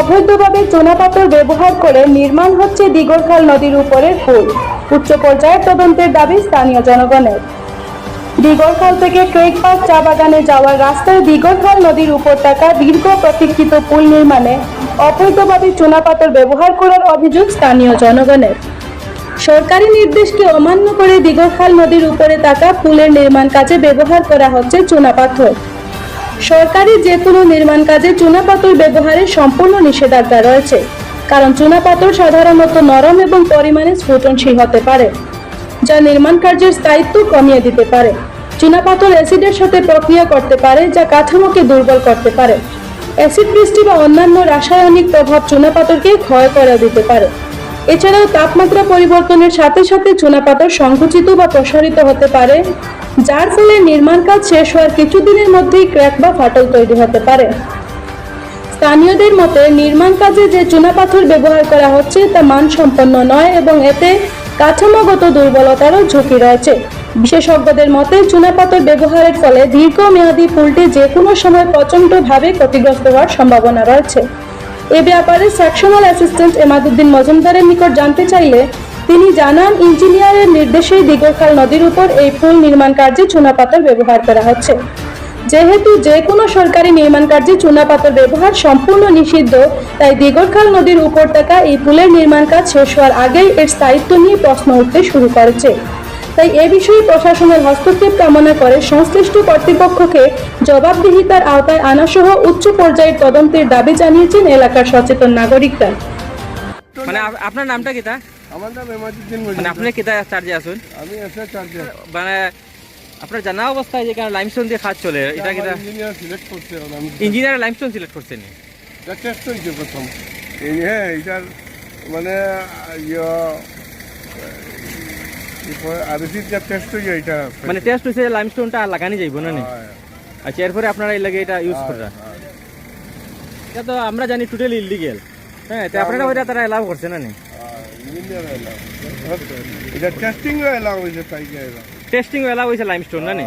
অবৈধভাবে চুনাপাথর ব্যবহার করে নির্মাণ হচ্ছে দিগরখাল নদীর উপরের পুল। উচ্চ পর্যায়ের তদন্তের দাবি স্থানীয় জনগণের। দিগরখাল থেকে ক্রেক পার্ক চা বাগানে যাওয়ার রাস্তায় দিগরখাল নদীর উপর থাকা দীর্ঘ প্রতীক্ষিত পুল নির্মাণে অবৈধভাবে চুনাপাথর ব্যবহার করার অভিযোগ স্থানীয় জনগণের। সরকারি নির্দেশকে অমান্য করে দিগরখাল নদীর উপরে থাকা পুলের নির্মাণ কাজে ব্যবহার করা হচ্ছে চুনাপাথর। সরকারি যে কোনো নির্মাণ কাজে চুনাপাথর ব্যবহারে সম্পূর্ণ নিষেধাজ্ঞা রয়েছে, কারণ চুনাপাথর সাধারণত নরম এবং পরিমাণে স্ফুটনশীল হতে পারে, যা নির্মাণ কার্যের স্থায়িত্ব কমিয়ে দিতে পারে। চুনাপাথর অ্যাসিডের সাথে প্রক্রিয়া করতে পারে, যা কাঠামোকে দুর্বল করতে পারে। অ্যাসিড বৃষ্টি বা অন্যান্য রাসায়নিক প্রভাব চুনাপাথরকে ক্ষয় করে দিতে পারে। এছাড়াও তাপমাত্রা পরিবর্তনের সাথে সাথে চুনাপাথর সংকুচিত বা প্রসারিত হতে পারে যার ফলে নির্মাণ কাজ শেষ হওয়ার কিছুদিনের মধ্যেই ক্র্যাক বা ফাটল তৈরি হতে পারে। স্থানীয়দের মতে, নির্মাণ কাজে যে চুনাপাথর ব্যবহার করা হচ্ছে তা মানসম্পন্ন নয় এবং এতে কাঠামোগত দুর্বলতারও ঝুঁকি রয়েছে। বিশেষজ্ঞদের মতে চুনাপাথর ব্যবহারের ফলে দীর্ঘমেয়াদী পুলটি যে কোনো সময় প্রচণ্ডভাবে ক্ষতিগ্রস্ত হওয়ার সম্ভাবনা রয়েছে। এ ব্যাপারে সেকশনাল অ্যাসিস্ট্যান্ট এমাদুদ্দিন মজুমদারের নিকট জানতে চাইলে তিনি জানান, ইঞ্জিনিয়ারের নির্দেশেই দিগরখাল নদীর উপর এই পুল নির্মাণ কার্যে চুনাপাথর ব্যবহার করা হচ্ছে। যেহেতু যে কোনো সরকারি নির্মাণ কার্যে চুনাপাথর ব্যবহার সম্পূর্ণ নিষিদ্ধ, তাই দিগরখাল নদীর উপর থাকা এই পুলের নির্মাণ কাজ শেষ হওয়ার আগেই এর স্থায়িত্ব নিয়ে প্রশ্ন উঠতে শুরু করেছে। তাই এ বিষয়ে প্রশাসনের হস্তক্ষেপ কামনা করে সংশ্লিষ্ট কর্তৃপক্ষকে জবাবদিহিতার আওতায় আনাসহ উচ্চ পর্যায়ের তদন্তের দাবি জানিয়েছেন এলাকার সচেতন নাগরিকরা। মানে আপনার নামটা কিতা আমার নাম এমাজুদ্দিন মানে মজুমদার। আপনি কিতা চার্জে আসুন আমি এসে চার্জার মানে আপনার জানা অবস্থায় যে কেন লাইমস্টোন দিয়ে কাজ চলে এটা কিতা? ইঞ্জিনিয়ার সিলেক্ট করছে ইঞ্জিনিয়ার লাইমস্টোন সিলেক্ট করছেন? এটা টেস্ট হয়েছে প্রথম। এই হ্যাঁ এটার মানে ইয়ে যা টেস্ট হয়েছে এটা মানে টেস্ট হয়েছে লাইমস্টোনটা লাগানি যাইব না নি? হ্যাঁ, আচ্ছা এরপরে আপনারা এই লাগে এটা ইউজ হ্যাঁ, করা হ্যাঁ। এটা তো আমরা জানি টোটালি ইলিগেল হ্যাঁ তো আপনারা ওইটা তারা এলাও করছে না নি? হ্যাঁ, ইঞ্জিনিয়ার এলাও এটা টেস্টিং এলাও হয়েছে তাই এলাও? টেস্টিং এলাও হয়েছে লাইমস্টোন না নি?